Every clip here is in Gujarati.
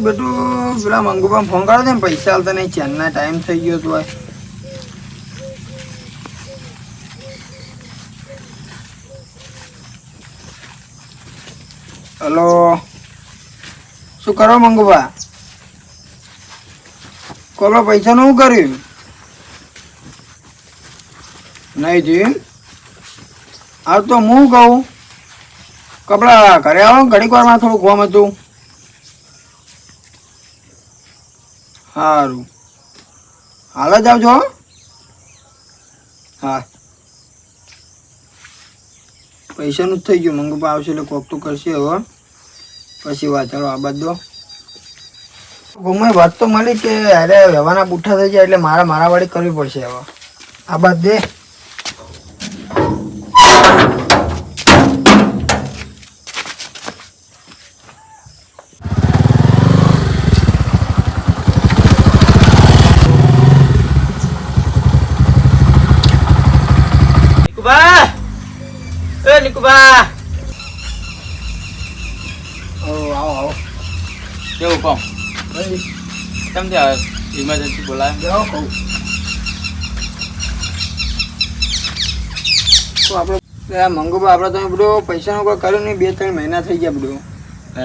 મારું બેટું પેલા મંગુભાઈ ફોન કરો ને પૈસા હાલતા નહીં ચેનના ટાઈમ થઈ ગયો તો હલો. શું કરો મંગુભા? કોલો પૈસાનું શું કર્યું? નહીં જી. આ તો હું કહું. કપડા ઘરે આવો ને, ઘડીક વારમાં થોડું ગોમ હતું. સારું હાલ જ આવજો, હો? પૈસાનું જ થઈ ગયું. મંગુપા આવશે એટલે કોક તો કરશે હવે પછી વાત ચાલો આ બાદ દો ગમે વાત તો મળી કે અરે હવાના બુઠ્ઠા થઈ જાય એટલે મારા મારા વાળી કરવી પડશે હવે આ બાદ દે નિકુબા એ નિકુબા આવો આવો કેવું કહો કેમ ત્યાં ઇમરજન્સી બોલાય જાઓ કહું તો આપણે મંગુબા આપણે તમે બધું પૈસાનું કોઈ કર્યું નહીં બે ત્રણ મહિના થઈ ગયા બધું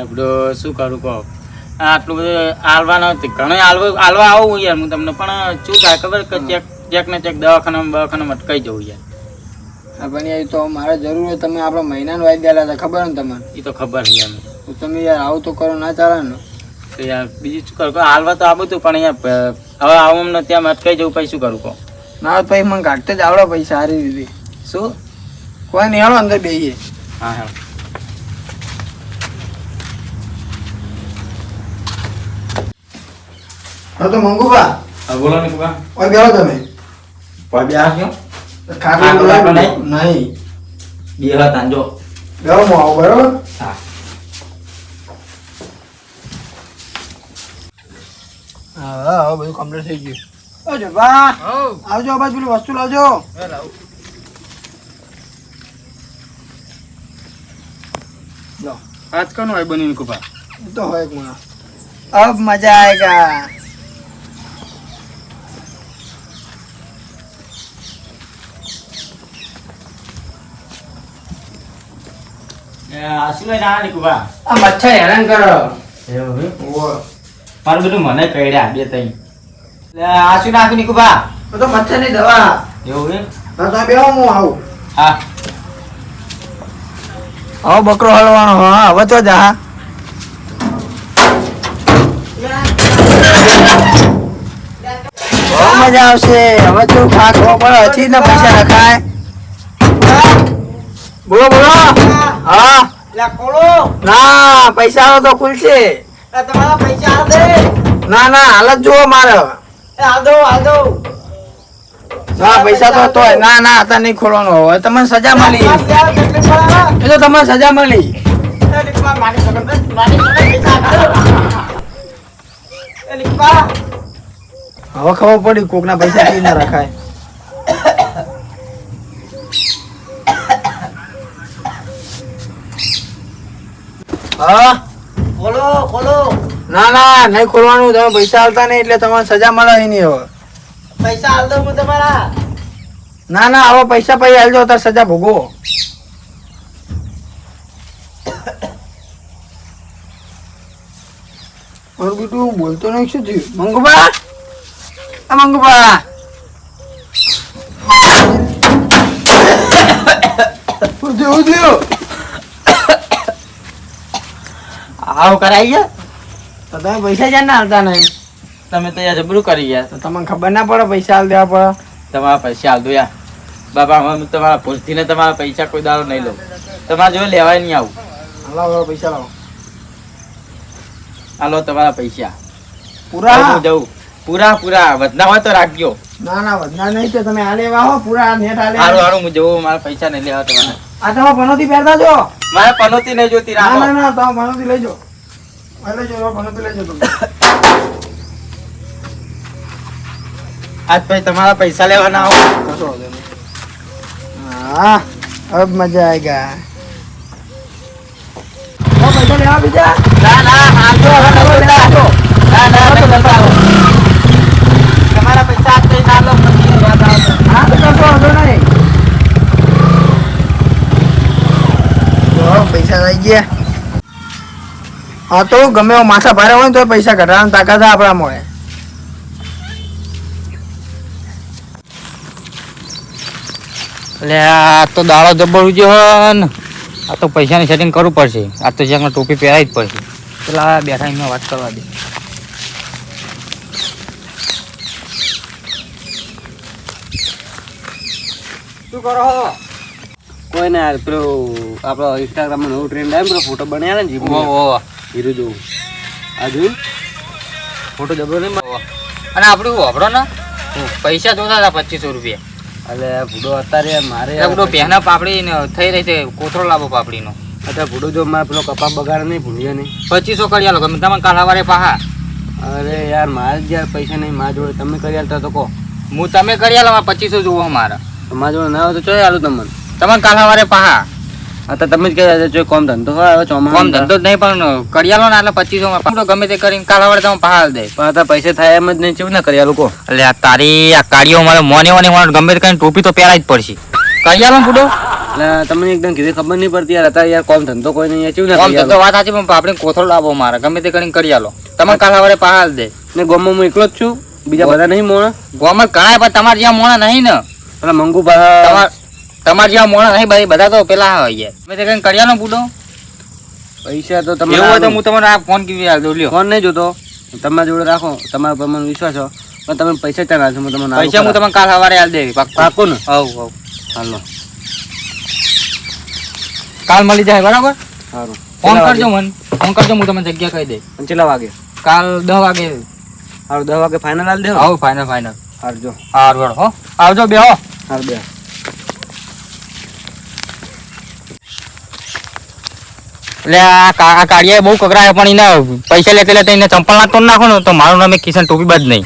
બધું શું કરું કહો આટલું બધું આલવાનો ઘણો આલવા આલવા આવું યાર હું તમને પણ શું થાય ખબર કે ચેક ચેક ને ચેક દવાખાના દવાખાના અટકાઈ જવું યાર હા પણ એ તો મારે જરૂર હોય તમે આપણા મહિનાનું વાઈ દેલા હતા ખબર ને તમને? એ તો ખબર છે યાર. તો તમે યાર આવું તો કરો ના ચાલે ને? તો યાર બીજું શું કરું? હાલવા તો આવું હતું પણ અહીંયા હવે આવું ને ત્યાં અટકાઈ જવું પછી શું કરું કહો? ના ભાઈ પછી મને કાઢતે જ આવડે પછી સારી રીતે. શું? કોઈ નહીં હાલો અંદર બેહીએ. હા હા. હા તો મંગુબા હા બોલો નિકુબા ઓય બેહો તમે. કોઈ બે આવ્યો આવજો બા આવજો વસ્તુ લાવજો આજ કોનો હોય બની કુપા તો હોય કોના અબ મજા આયેગા હેરાન કરો. એવું મને કહેડ્યા આશુ નાખું મચ્છરની દવા. એવું હે? તો હા આવો. બકરો હલવાનો હા હવે જા. મજા આવશે. હવે તો ખાખવા પણ હજી ના પૈસા રખાય. બોલો બોલો. હા. ના પૈસા તો ખુલશે. ના ના હાલત જુઓ મારે. ના પૈસા તો તોય. ના ના અત્યારે નહીં ખોલવાનો હવે તમને સજા મળી. એ તો તમને સજા મળી. હવે ખબર પડી કોકના પૈસા કેવી ના રખાય. હા? ખોલો ખોલો. ના ના નહીં ખોલવાનું. તમે પૈસા આવતા નહીં એટલે તમારે સજા મળે નહીં હવે. પૈસા હાલ દઉં હું તમારા. ના ના હવે પૈસા પછી આલજો તાર સજા ભોગવો. મારું બેટું બોલતો નહીં શું થયું? મંગુબા? આ મંગુબા. શું થયું આવું કરાઈ ગયા? તો તમે પૈસા જ્યાં ના આવતા નહીં? તમે તો યાર જબરું કરી ગયા. તો તમને ખબર ના પડે પૈસા હાલ દેવા પડે. તમારા પૈસા હાલ દો યાર. બાબા હું તમારા ભૂલથી ને તમારા પૈસા કોઈ દારો નહીં લઉં તમારે જો લેવાય નહીં આવું. લાવો પૈસા લાવો. હાલો તમારા પૈસા. પૂરા? હું જઉં. પૂરા પૂરા. વધના હોય તો રાખજો. ના ના વધના નહીં તો તમે આ લેવા હો. પૂરા નેટ આ લેવા. હારું હારું હું જવું મારા પૈસા નહીં લેવા તમારા. આ તમે પનોતી પહેરતા જો મારે પનોતી નહીં જોતી ના ના ના તમે પનોતી લઈ જો. લઈ જાઓ પનોતી લઈ જાઓ તમે. આજ પછી તમારા પૈસા લેવાના આવું. હા મજા પૈસા લેવા બીજા? ના ના હાલ તો હવે ના ના નહીં કરતા આવો. તમારા પૈસા આજ ના લો. હા તો ગયા. હા તો ગમે એવો માથા ભારે હોય ને તો પૈસા ઘટાડવાની તાકાત આપણા મળે એટલે આ તો દાડો જબર ઉજ્યો ને. આ તો પૈસાની સેટિંગ કરવું પડશે. આ તો જ્યાં ટોપી પહેરાવી જ પડશે. પેલા બેઠા એમને વાત કરવા દે. શું કરો? કોઈ ના યાર પેલો આપણો ઇન્સ્ટાગ્રામમાં નવું ટ્રેન્ડ આવ્યો પેલો ફોટો બન્યા ને જીપનો. હીરો જો આ જોયું? ફોટો જબરો નહીં અને આપણું વાપરો ને? પૈસા જોતા હતા પચીસો રૂપિયા. એટલે ભૂડો અત્યારે મારે ભૂડો પહેના પાપડી ને થઈ રહી છે કોથળો લાવો પાપડીનો. અત્યારે ભૂડો જો મારે પેલો કપા બગાડ નહીં ભૂલ્યા નહીં. પચીસો કરી આલો ગમે તમે કાલ સવારે પાહા. અરે યાર મારે યાર પૈસા નહીં મારા જોડે. તમે કરી આલતા તો કહો. હું તમે કરી આલો મારે પચીસો જોવો મારા મારા જોડે ના હોય તો ચોય આલું તમને. તમે કાલ સવારે પાહા. તો તમે જ કહ્યા ચોય કોમ ધંધો હોય હવે ચોમાસા કોમ ધંધો જ નહીં પણ કરી ને એટલે પચીસો માં પાછો ગમે તે કરીને કાલ સવારે તમે પાહા દે. પણ અત્યારે પૈસે થાય એમ જ નહીં ચેવું ના કરી આલું એટલે તારી આ કાળીઓ મારે મોને મોને મારે ગમે તે કરીને ટોપી તો પહેરાય જ પડશે. કરિયાલો બુડો એટલે તમને એકદમ કીધી ખબર નહીં પડતી યાર અત્યારે યાર કોમ ધંધો કોઈ નહીં ચેવું ને કોમ ધંધો વાત સાચી પણ આપણે કોથળો લાવો મારે ગમે તે કરીને કરિયાલો. તમે કાલ સવારે પાહા દે. ને ગોમમાં હું એકલો જ છું? બીજા બધા નહીં મોણા? ગોમાં ઘણા પણ તમારે જ્યાં મોણા નહીં ને. મંગુ બા તમાર તમારે જ્યાં મોણા નહીં ભાઈ બધા તો પેલા આવે છે. ગમે તે કરીને કરી બુડો પૈસા તો તમે એવું હોય તો હું તમને આ ફોન આલ દઉં લ્યો. ફોન નહીં જોતો. તમારા જોડે રાખો. તમારા પર મને વિશ્વાસ હો પણ તમે પૈસા રાખજો હું તમને પૈસા હું તમને કાલ સવારે આલ દેવી પાકો ને? હવ હવ હાલો. કાલ મળી જાય બરાબર? સારું ફોન કરજો મને. ફોન કરજો હું તમને જગ્યા કહી અને કેટલા વાગે? કાલ દસ વાગે. સારું દસ વાગે ફાઇનલ હાલ દેવો આવો ફાઇનલ ફાઇનલ હારજો હાર હારું હો. આવજો બે હો. હારું બે. એટલે આ કાળિયા બહુ કકરાય પણ એને પૈસા લેતે લેતે એને ચંપલ ના તો નાખો ને તો મારું નામે કિશન ટોપી બાદ નહીં.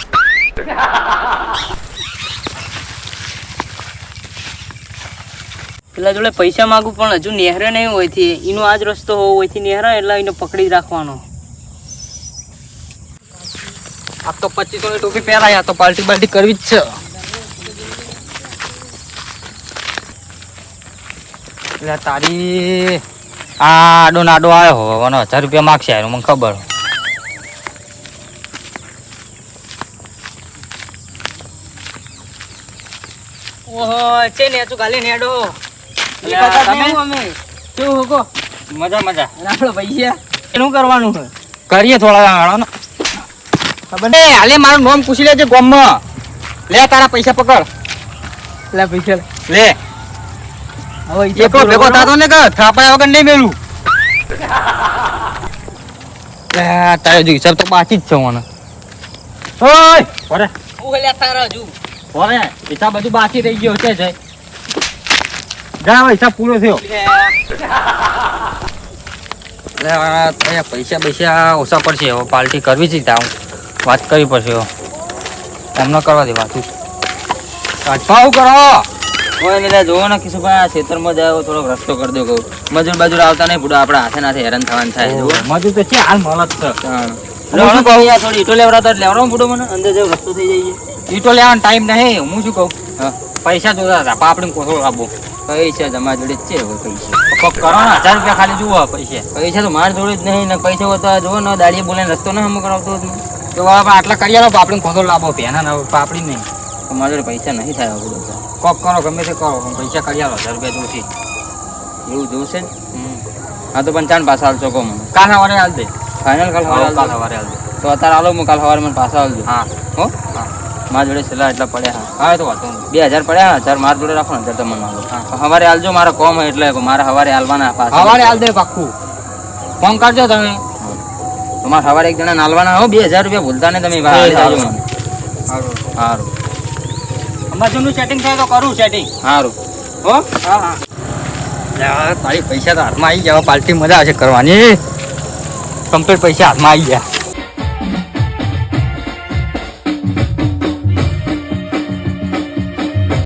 પેલા જોડે પૈસા માંગુ પણ હજુ નેહરે નહીં હોયથી. એનો આ જ રસ્તો હોવો હોયથી નેહરા એટલે એને પકડી જ રાખવાનો. આ તો પચીસો ની ટોપી પહેરાય તો પાર્ટી બાલ્ટી કરવી જ છે. એટલે તારી આડો નાડો આવ્યો હોવાનો હજાર રૂપિયા માગશે એનું મને ખબર. ઓહો છે ને તું ખાલી નેડો એટલે આ તમે? શું હોકો મજા મજા. આપણો પૈસા શું કરવાનું છે? કરીએ થોડા ગાળો ને. ખબર હાલે મારું નામ પૂછી લેજે ગોમમાં. લે તારા પૈસા પકડ. લે પૈસા લે. હવે એકલો ભેગો થતો ને કે થાપાયા વગર નહીં મેલું. તારે જો હિસાબ તો બાકી જ છે મને. ઓય! ઓરે. ઓહલે તારા હજુ. ઓરે હિસાબ બધું બાકી રહી ગયો છે જય જા હિસાબ પૂરો થયો. લે. પૈસા પૈસા ઓછા પડશે હવે પાર્ટી કરવી છે ત્યાં વાત કરવી પડશે એમને કરવા દે વાત. ભાવ કરો? ઓય મેલા જોવો ને કિશુભાઈ આ ખેતરમાં જાય થોડોક રસ્તો કરી દો કહું. મજૂર બાજુર આવતા નહીં પૂરા આપણા હાથે નાથે હેરાન થવાનું થાય જુઓ મજૂર તો છે હાલ મળત છે. લેવડો કહું? યાર થોડી ઈટો લેવડાવતો એટલે લેવડો પૂડો મને. અંદર જેવો રસ્તો થઈ જાય ઈટો લેવાનો ટાઈમ નહીં હું શું કહું? પૈસા જોતા હતા પાપડી કોથળો આપો. પૈસા તમારા જોડે જ છે પૈસા. કરો ને હજાર રૂપિયા ખાલી જુઓ પૈસા. પૈસા તો મારા જોડે જ નહીં ને પૈસા હોતા જુઓ ને દાડીએ બોલાને રસ્તો ના હમ કરાવતો તો. આપણે આટલા કરી આલો પાપડી કોથળો લાવો પેના ને પાપડી નહીં. તો મારા જોડે પૈસા નહીં થાય બધું કોક કરો ગમે તે કરો પણ પૈસા કાઢી આવો હજાર રૂપિયા જોશે એવું જોશે? ને હા તો પંચાણ પાછા હાલશો કહો મને કાલ સવારે હાલ દે. ફાઇનલ કાલ કાલ સવારે સવારે હાલ દે. તો અત્યારે હાલો હું કાલ સવારે મને પાછા હાલજો હા. હો? હા. મારા જોડે છેલ્લા એટલા પડ્યા હા તો વાંધો બે હજાર પડ્યા હજાર મારા જોડે રાખો ને હજાર તમને હાલો સવારે હાલજો મારા કોમ એટલે મારે સવારે હાલવાના પાછા. સવારે હાલ દે પાક્કું. ફોન કરજો તમે. તમારે સવારે એક જણા નાલવાના હો બે હજાર રૂપિયા ભૂલતા ને તમે સારું. સારું. મજૂરનું સેટિંગ થાય તો કરું સેટિંગ સારું હો? હા હા. તારી પૈસા તો હાથમાં આવી ગયા. પાર્ટી મજા આવશે કરવાની. કમ્પ્લીટ પૈસા હાથમાં આવી ગયા.